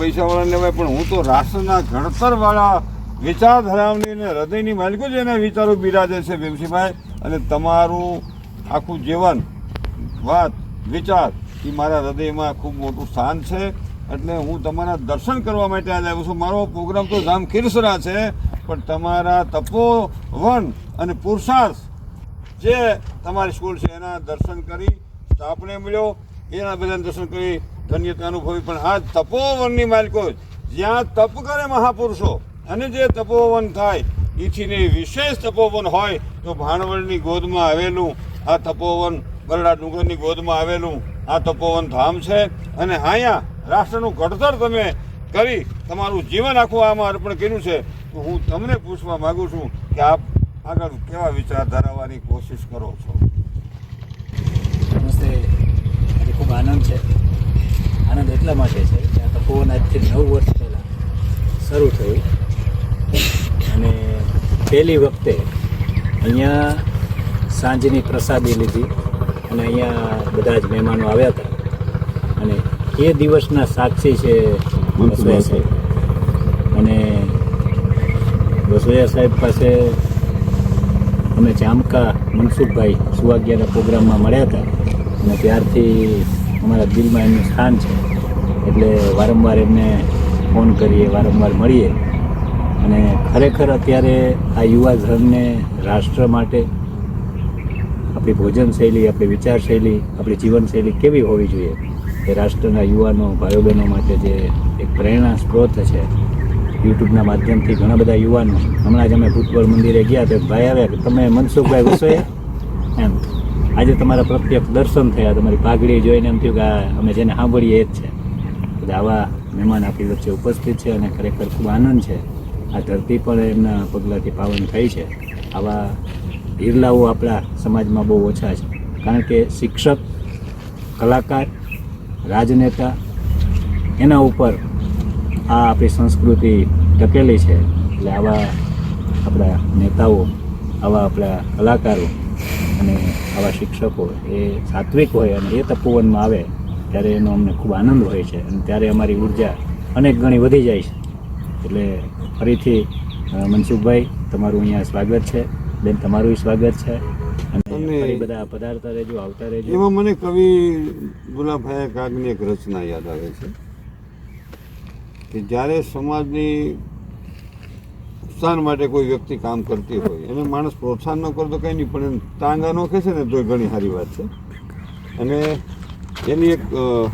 પૈસાવાળા લેવાય પણ હું તો રાષ્ટ્રના ઘડતરવાળા વિચાર ધરાવની અને હૃદયની માલિકો જ એના વિચારો બિરાજે છે ભીમસિંહભાઈ. અને તમારું આખું જીવન, વાત, વિચાર, એ મારા હૃદયમાં ખૂબ મોટું સ્થાન છે. એટલે હું તમારા દર્શન કરવા માટે આજે આવ્યો છું. મારો પ્રોગ્રામ તો જામ ખીરસરા છે, પણ તમારા તપોવન અને પુરુષાર્થ જે તમારી સ્કૂલ છે, એના દર્શન કરી, સ્ટાફને મળ્યો. એના બધાને દર્શન કરી ધન્યતા અનુભવી, પણ આ તપોવનની માલિકો જ્યાં તપ કરે મહાપુરુષો, અને જે તપોવન થાય, ઈથીને વિશેષ તપોવન હોય, તો ભાણવડની ગોદમાં આવેલું, આ તપોવન, બરડા ડુંગરની ગોદમાં આવેલું, આ તપોવન ધામ છે, અને અહીંયા રાષ્ટ્રનું ઘડતર તમે કરી, તમારું જીવન આખું આમાં અર્પણ કર્યું છે, તો હું તમને પૂછવા માગું છું કે આપ આગળ કેવા વિચાર ધરાવવાની કોશિશ કરો છો? નમસ્તે. ખૂબ આનંદ છે. આનંદ એટલા માટે છે કે આ તપોવન આજથી નવ વર્ષ પહેલાં શરૂ થયું. અને પહેલી વખતે અહીંયા સાંજની પ્રસાદી લીધી અને અહીંયા બધા જ મહેમાનો આવ્યા હતા. અને એ દિવસના સાક્ષી છે વસોયા સાહેબ. અને વસોયા સાહેબ પાસે અમે જામકા મનસુખભાઈ સુવાગ્યાના પ્રોગ્રામમાં મળ્યા હતા. અને ત્યારથી અમારા દિલમાં એમનું સ્થાન છે. એટલે વારંવાર એમને ફોન કરીએ, વારંવાર મળીએ. અને ખરેખર અત્યારે આ યુવા ધર્મને રાષ્ટ્ર માટે આપણી ભોજન શૈલી આપણી વિચારશૈલી, આપણી જીવનશૈલી કેવી હોવી જોઈએ? એ રાષ્ટ્રના યુવાનો ભાઈઓ બહેનો માટે જે એક પ્રેરણા સ્ત્રોત છે. યુટ્યુબના માધ્યમથી ઘણા બધા યુવાનો. હમણાં જ અમે ભૂતપોળ મંદિરે ગયા તો ભાઈ આવ્યા કે, તમે મનસુખભાઈ વસોયા એમ. આજે તમારા પ્રત્યક્ષ દર્શન થયા, તમારી પાઘડી જોઈને એમ થયું કે અમે જેને સાંભળીએ એ જ છે. બધા આવા મહેમાન આપણી વચ્ચે ઉપસ્થિત છે અને ખરેખર ખૂબ આનંદ છે. આ ધરતી પણ એમના પગલાંથી પાવન થઈ છે. આવા હિરલાઓ આપણા સમાજમાં બહુ ઓછા છે. કારણ કે શિક્ષક, કલાકાર, રાજનેતા એના ઉપર આ આપણી સંસ્કૃતિ ટકેલી છે. એટલે આવા આપણા નેતાઓ, આવા આપણા કલાકારો અને આવા શિક્ષકો એ સાત્વિક હોય અને એ તપોવનમાં આવે ત્યારે એનો અમને ખૂબ આનંદ હોય છે અને ત્યારે અમારી ઊર્જા અનેક ગણી વધી જાય છે. એટલે ફરીથી મનસુખભાઈ તમારું અહીંયા સ્વાગત છે. બેન તમારું સ્વાગત છે. અને બધા પધારતા રહેજો આવતા રહેજો. એમાં મને કવિ ગુલાબભાઈ કાગની એક રચના યાદ આવે છે કે જ્યારે સમાજની ઉત્થાન માટે કોઈ વ્યક્તિ કામ કરતી હોય એને માણસ પ્રોત્સાહન ન કરતો કંઈ નહીં પણ એને ટાંગા ન ખેંચે ને તો ઘણી સારી વાત છે. અને એની એક અ,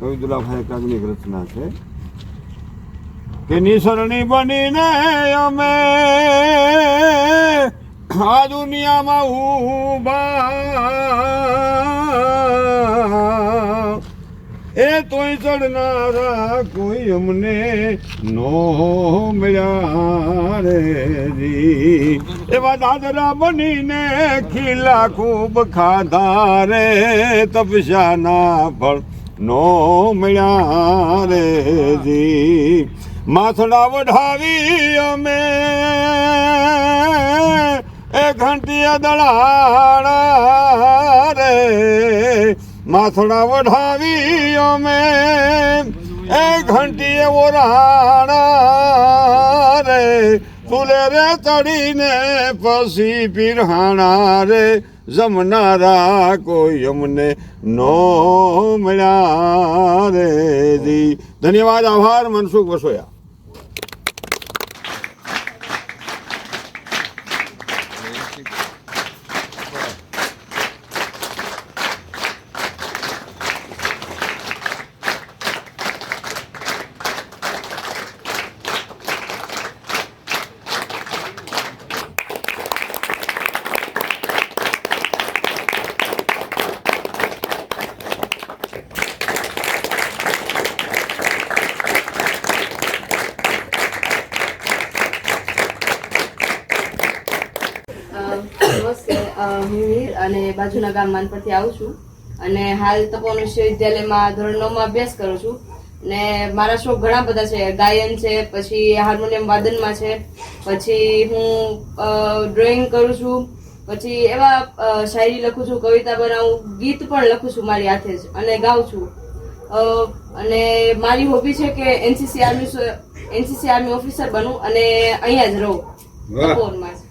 કવિ દુલાભાઈ કાગની એક રચના છે. કે નિસરણી બનીને અમે આ દુનિયામાં ઊભા એ તોય ચડનારા કોઈ અમને નો મળ્યા રે એવા દાદરા બનીને ખીલા ખૂબ ખાધા રે, તપસ્યાના ફળ નો મળ્યા રે જી. માથડા વઢાવી અમે એ ઘંટીએ દળાણા માથડા વઢાવી અમે. એ ઘંટીએ ઓરાણા રે. ચૂલે રે ચડીને પછી પીરહાણા રે. જમનારા કોઈ અમને નો મળ્યા રે જી. ધન્યવાદ, આભાર, મનસુખ વસોયા. નમસ્તે. હું મીર અને બાજુના ગામ માનપરથી આવું છું. અને હાલ તપોવન વિશ્વવિદ્યાલયમાં ધોરણ નવમાં અભ્યાસ કરું છું. ને મારા શોખ ઘણા બધા છે. ગાયન છે પછી હાર્મોનિયમ વાદનમાં છે પછી હું ડ્રોઈંગ કરું છું. પછી એવા શાયરી લખું છું કવિતા બનાવું ગીત પણ લખું છું મારી હાથે જ અને ગાઉં છું. અને મારી હોબી છે કે NCC army NCC army officer બનું અને અહીંયા જ રહું. વાહ તપોવનમાં જ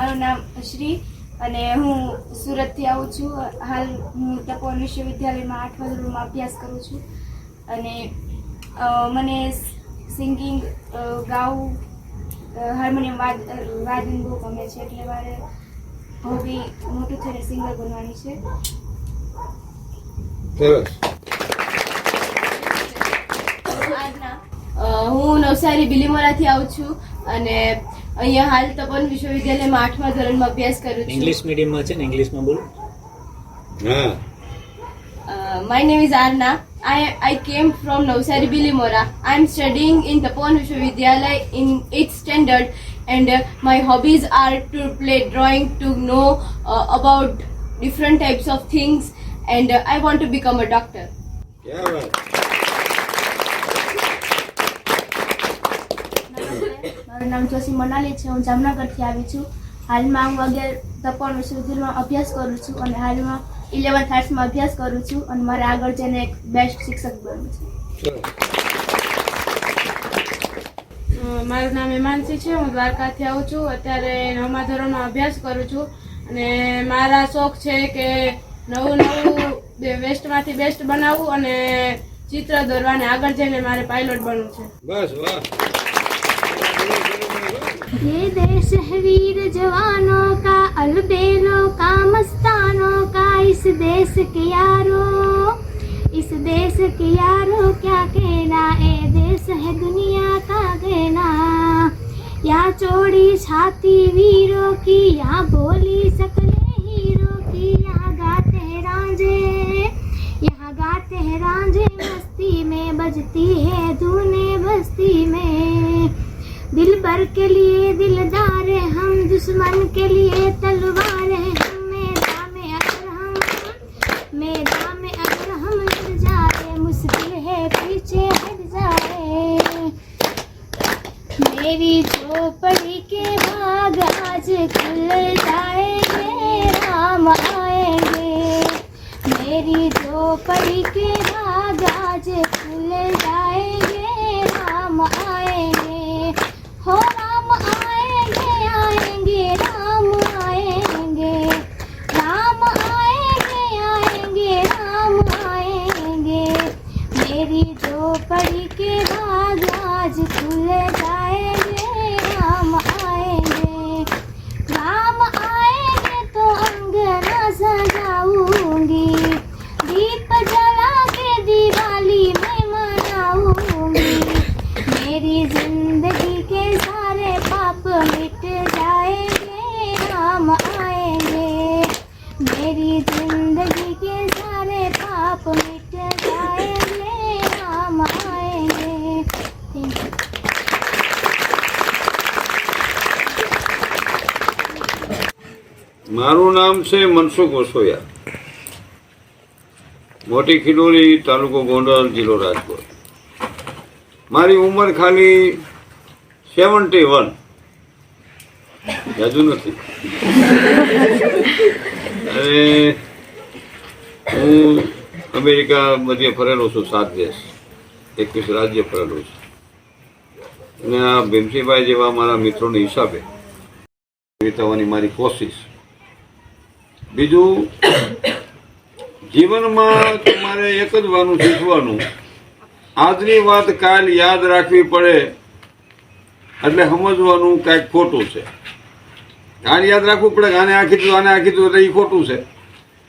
મારું નામ શ્રી અને હું સુરતથી આવું છું. હાલ હું તપોવન વિશ્વવિદ્યાલયમાં આઠમા ધોરણમાં અભ્યાસ કરું છું. અને મને સિંગિંગ ગાવું હાર્મોનિયમ વાદ વાદન બહુ ગમે છે એટલે મારે હોબી મોટું થઈને સિંગર બનવાની છે સરસ અ, હું નવસારી બિલીમોરાથી આવું છું અને અહીંયા હાલ તપન વિશ્વવિદ્યાલયમાં આઠમા ધોરણમાં અભ્યાસ કરું છું ઇંગ્લિશ મીડિયમમાં છે ને ઇંગ્લિશમાં બોલો હા Uh, my name. I, I came from Navsari Bilimora. I am studying in Tapan Vishwavidyalaya in 8th standard and uh, my hobbies are to play drawing, to know uh, about different types of things and uh, I want to become a doctor. ક્યાં વાત મારું નામ જોશી મનાલી છે. હું જામનગરથી આવી છું. હાલમાં હું અગિયાર તપણ વિશ્વવિદ્યાલયમાં અભ્યાસ કરું છું અને હાલમાં ઇલેવન્થ આર્ટ્સમાં અભ્યાસ કરું છું અને મારે આગળ જઈને એક બેસ્ટ શિક્ષક બનવું છે. મારું નામ હિમાંશી છે. હું દ્વારકાથી આવું છું. અત્યારે નવમા ધોરણમાં અભ્યાસ કરું છું અને મારા શોખ છે કે નવું નવું વેસ્ટમાંથી બેસ્ટ બનાવવું અને ચિત્ર દોરવાને આગળ જઈને મારે પાયલોટ બનવું છે. બસ વાહ. ये देश है वीर जवानों का अलबेलों का, मस्तानों का, इस देश के यारों, इस देश के यारों क्या कहना ये देश है दुनिया का कहना यहाँ चौड़ी छाती वीरों की यहाँ बोली सकले हीरो की, यहाँ गाते हैं रांझे, यहाँ गाते हैं रांझे, मस्ती में बजती है, धुने बस्ती में। दिल भर के लिए Linda. નામ છે મનસુખ વસોયા. મોટી ખીડોલી, તાલુકો ગોંડલ, જિલ્લો રાજકોટ. મારી ઉંમર ખાલી સેવન્ટી વન. જાજુ નથી. અને હું અમેરિકા બધે ફરેલો છું, સાત દેશ. એકવીસ રાજ્ય ફરેલો છું. અને આ ભીમસીભાઈ જેવા મારા મિત્રોને હિસાબે વિતાવવાની મારી કોશિશ બીજું, જીવનમાં તમારે એક જ વાનું શીખવાનું. આજની વાત કાલ યાદ રાખવી પડે, એટલે સમજવાનું કાંઈક ખોટું છે. કાલ યાદ રાખવું પડે આને આ કીધું, આને આ કીધું, એટલે એ ખોટું છે.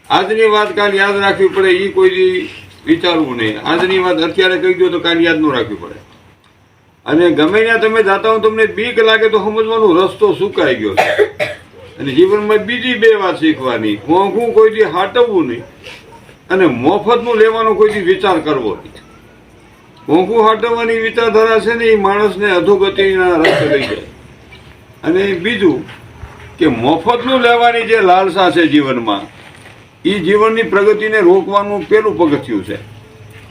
આજની વાત કાલ યાદ રાખવી પડે એ કોઈ વિચારવું નહીં. આજની વાત અત્યારે કહી દો તો કાલ યાદ ન રાખવી પડે. અને ગમે ત્યાં તમે જાતા હો તમને બીક લાગે તો સમજવાનો રસ્તો સુકાઈ ગયો છે. અને જીવનમાં બીજી બે વાત શીખવાની. મોંઘું કોઈ દી હાટવવું નહીં અને મફતનું લેવાનો કોઈ દી વિચાર કરવો નહીં. મોંઘું હાટવવાની વિચારધારા છે ને એ માણસને અધોગતિના રસ્તે લઈ જાય. અને બીજું કે મફતનું લેવાની જે લાલસા છે જીવનમાં એ જીવનની પ્રગતિને રોકવાનું પેલું પગથિયું છે.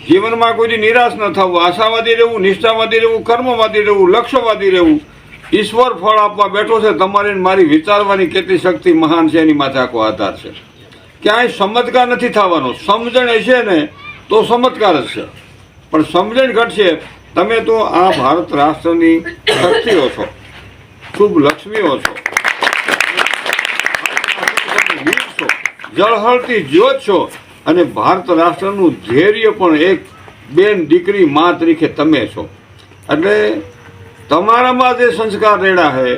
જીવનમાં કોઈ દી નિરાશ ન થવું, આશાવાદી રહેવું, નિષ્ઠાવાદી રહેવું, કર્મવાદી રહેવું, લક્ષ્યવાદી રહેવું ઈશ્વર ફળ આપવા બેઠો છે, તમારી મારી વિચારવાની કેટલી શક્તિ મહાન છે, એની માથે આખો આધાર છે. ક્યાંય ચમત્કાર નથી થવાનો. સમજણ હશે ને, તો ચમત્કાર જ છે. પણ સમજણ ઘટશે, તમે તો આ ભારત રાષ્ટ્રની શક્તિઓ છો. શુભ લક્ષ્મીઓ છો. વીર જળહળતી જ્યોત છો. અને ભારત રાષ્ટ્રનું ધૈર્ય પણ એક બેન દીકરી મા તરીકે તમે છો. એટલે તમારામાં જે સંસ્કાર રેડા છે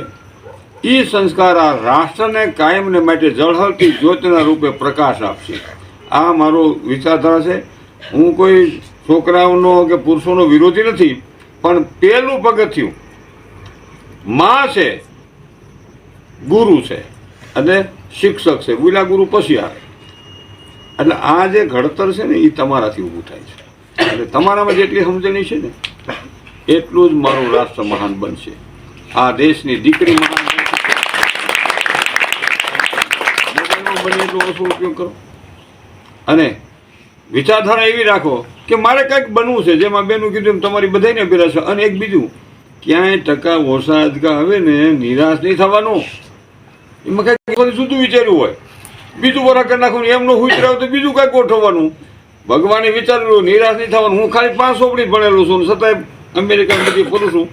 એ સંસ્કાર આ રાષ્ટ્રને કાયમને માટે જળહળતી જ્યોતના રૂપે પ્રકાશ આપશે. આ મારો વિચારધારા છે. હું કોઈ છોકરાઓનો કે પુરુષોનો વિરોધી નથી, પણ પહેલું પગથિયું મા છે, ગુરુ છે, અને શિક્ષક છે, વિલા ગુરુ પછી આવે. એટલે આ જે ઘડતર છે ને એ તમારાથી ઊભું થાય છે. એટલે તમારામાં જેટલી સમજણી છે ને એટલું જ મારું રાષ્ટ્ર મહાન બનશે. આ દેશની દીકરી મહાન ઉપયોગ કરો. અને વિચારધારા એવી રાખો કે મારે કંઈક બનવું છે. જેમાં બેનું કીધું તમારી બધાને છે અને એક બીજું, ક્યાંય ટકા ઓછા અધકા હવે ને નિરાશ નહીં થવાનું. એમાં કંઈક શું વિચાર્યું હોય. બીજું વરા કરી નાખવાનું. એમનો વિચાર્યું તો બીજું કંઈક ગોઠવવાનું. ભગવાને વિચારેલું, નિરાશ નહીં થવાનું. હું ખાલી પાંચ સોપડી ભણેલો છું. છતાંય અમેરિકા બધી ફરું છું.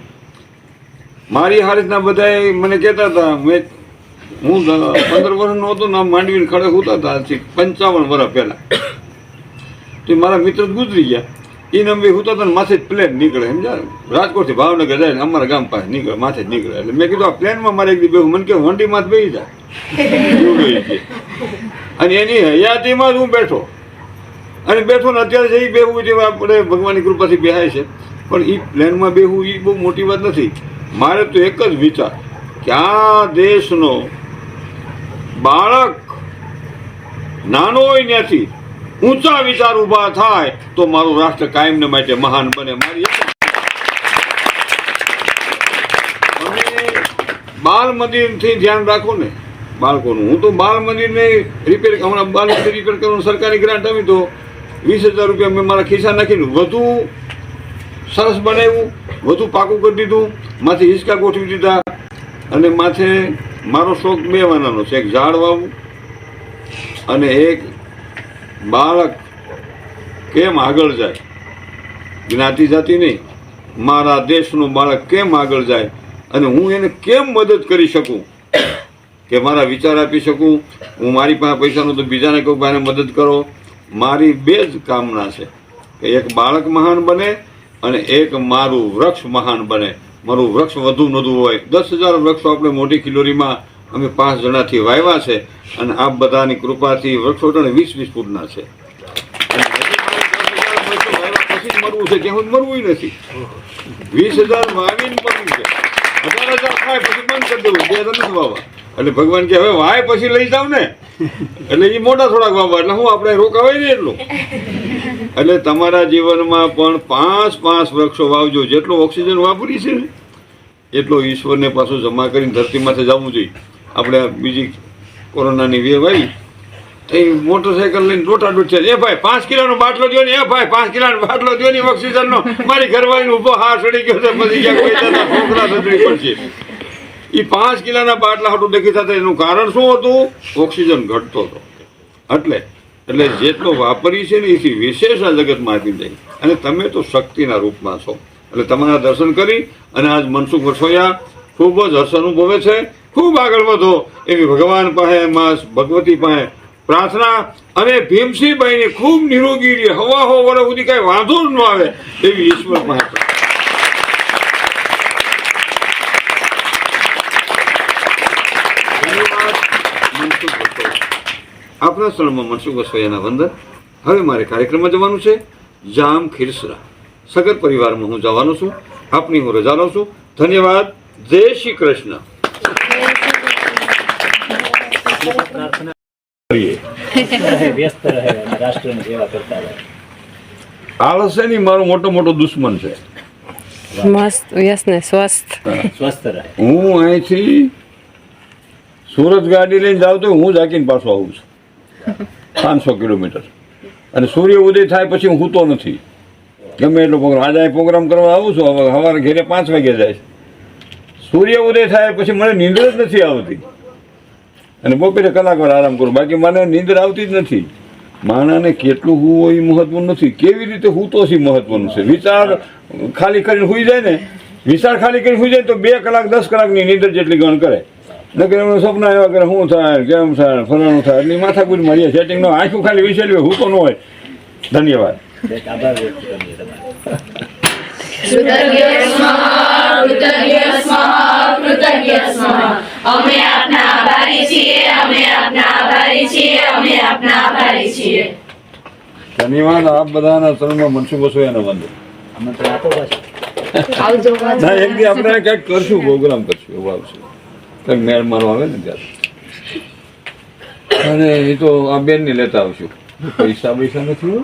મારી હારીતના બધાય મને કહેતા હતા મેં હું પંદર વર્ષનો હતો ને માંડવીને ખડે હોતા હતા પંચાવન વર્ષ પહેલા. તો મારા મિત્ર ગુજરી ગયા. એ નંબે હોતા હતા માથે જ પ્લેન નીકળે સમજા રાજકોટથી ભાવનગર જાય ને, અમારા ગામ પાસે નીકળે, માથે જ નીકળે. એટલે મેં કીધું, આ પ્લેનમાં મારે એક બેહું. મને કે વંડીમાં જ. બેસી જાય. અને એની હયાતીમાં જ હું બેઠો. અને બેઠો ને અત્યારે જઈ બેહું જેવા આપણે ભગવાનની કૃપાથી બેહાય છે. પણ એ પ્લેનમાં બેહવું એ બહુ મોટી વાત નથી. મારે તો એક જ વિચાર. કે આ દેશનો બાળક નાનો હોય ત્યાંથી ઊંચા વિચાર ઊભા થાય તો મારું રાષ્ટ્ર કાયમને માટે મહાન બને. મારી બાલ મંદિરથી ધ્યાન રાખો ને. બાળકોનું. હું તો બાલ મંદિરને રિપેર હમણાં બાલ મંદિર રિપેર કરવાનું સરકારી ગ્રાન્ટ આવી તો વીસ હજાર રૂપિયા મેં મારા ખિસ્સા નાખીને વધુ સરસ બનાવ્યું, વધુ પાકું કરી દીધું, માથે હિંચકા ગોઠવી દીધા અને માથે મારો શોખ બે વાનાનો છે, એક ઝાડ વાવું અને એક બાળક કેમ આગળ જાય? જ્ઞાતિ જાતિ નહીં, મારા દેશનું બાળક કેમ આગળ જાય? અને હું એને કેમ મદદ કરી શકું? કે મારા વિચાર આપી શકું? હું મારી પાસે પૈસાનું તો બીજાને કહું, ભાઈને મદદ કરો. મારી બે જ કામના છે, કે એક બાળક મહાન બને અને એક મારું વૃક્ષ મહાન બને. મારું વૃક્ષ વધુ નદું હોય. દસ હજાર વૃક્ષો આપણે મોટી ખિલોરીમાં અમે પાંચ જણાથી વાવ્યા છે અને આપ બધાની કૃપાથી વૃક્ષો જણે વીસ વીસ ફૂટના છે. મરવું છે. કે હું મરવું નથી. વીસ હજાર વાવીને મરવું છે. વાવવા એટલે ભગવાન કે હવે વાય પછી લઈ જાવ ને. એટલે એ મોટા થોડાક વાવવા એટલે હું આપણે રોકાવાય ને એટલું. એટલે તમારા જીવનમાં પણ પાંચ પાંચ વૃક્ષો વાવજો. જેટલો ઓક્સિજન વાપરી છે ને, એટલો ઈશ્વરને પાછું જમા કરીને ધરતીમાંથી જવું જોઈએ. આપણે બીજી કોરોનાની વેવ આવી એ મોટરસાયકલ લઈને દોટા છે. એ ભાઈ, પાંચ કિલોનો બાટલો દો ને, એ ભાઈ, પાંચ કિલોનો બાટલો દો ને ઓક્સિજનનો. મારી ઘરવાળીનો ઊભો હા ચડી ગયો છે, પછી ક્યાંક ઠોકરા થતી પડશે એ પાંચ કિલોના બાટલા હતું દેખી થતા એનું કારણ શું હતું? ઓક્સિજન ઘટતો હતો. એટલે એટલે જેટલો વાપરી છે ને, એથી વિશેષ આ જગતમાં આપી દે અને તમે તો શક્તિના રૂપમાં છો. એટલે તમારા દર્શન કરી અને આજ મનસુખ વસોયા ખૂબ જ હર્ષ અનુભવે છે. ખૂબ આગળ વધો. એવી ભગવાન પાસે, માં ભગવતી પાસે પ્રાર્થના અને ભીમસિંહભાઈને ખૂબ નિરોગી રહે. હવા હો વરસ સુધી કાંઈ વાંધો ન આવે એવી ઈશ્વર વસોયા. આપણા સ્થળમાં મનસુખ વસોયાના વંદન. હવે મારે કાર્યક્રમમાં જવાનું છે. જામ ખીરસરા. સગર પરિવારમાં હું જવાનો છું. આપની હું રજા લઉં છું. ધન્યવાદ. જય શ્રી કૃષ્ણ. નહીં મારો મોટો મોટો દુશ્મન છે. મસ્ત યસ સ્વસ્થ. સ્વસ્થ રહે. હું અહીંથી સુરત ગાડી લઈને જાઉં તો હું જાકીને પાછો આવું છું. પાંચસો કિલોમીટર. અને સૂર્ય ઉદય થાય પછી હું સૂતો નથી. ગમે એટલો પ્રોગ્રામ આજે પ્રોગ્રામ કરવા આવું છું હવે સવારે ઘેરે પાંચ વાગે જાય સૂર્ય ઉદય થાય પછી મને નીંદર જ નથી આવતી. અને બપોરે કલાક વાર આરામ કરું. બાકી મને નીંદર આવતી જ નથી. માણાને કેટલું હોવું એ મહત્વનું નથી. કેવી રીતે હું તો મહત્વનું છે? વિચાર ખાલી કરીને સુઈ જાય ને વિચાર ખાલી કરીને સુઈ જાય તો બે કલાક દસ કલાકની નીંદર જેટલી ગણ કરે. નકર એમનું સપના એવા કરે શું થાય કેમ થાય ફલાણું થાય. એટલે માથાકૂટ મળીએ સેટિંગ નો આંખું ખાલી વિસેલવી હું તો ન હોય. ધન્યવાદ. એક આભાર વ્યક્ત કરીએ તમારો અમે આપના આભારી છીએ અમે આપના આભારી છીએ અમે આપના આભારી છીએ. ધન્યવાદ આપ બધાના ચરણમાં મનસુખ વંદન આમંત્રણ આપો આવજો ના એક દી આપણે કંઈક કરશું પ્રોગ્રામ કરશું એવું આવશે. કંઈક મેળ મારો આવે ને ત્યારે. અને એ તો આ બેનને લેતા આવશું. પૈસા પૈસા નથી.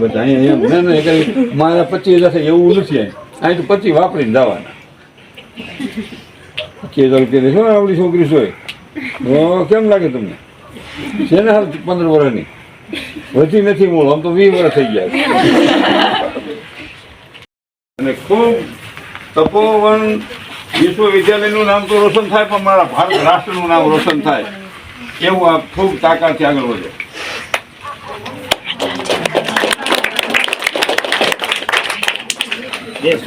બધા અહીંયા મારા પચીસ હજાર થાય એવું નથી અહીં. અહીં તો પચીસ વાપરીને જવાના. કે ચાલ કે ને આવડી છોકરી સોય કેમ લાગે તમને? છે ને હાલ પંદર વર્ષની? વધી નથી મૂળ, આમ તો વીસ વર્ષ થઈ ગયા અને ખૂબ તપોવન વિશ્વવિદ્યાલયનું નામ તો રોશન થાય, પણ મારા ભારત રાષ્ટ્રનું નામ રોશન થાય. એવું આ ખૂબ તાકાતથી આગળ વધે. દેશ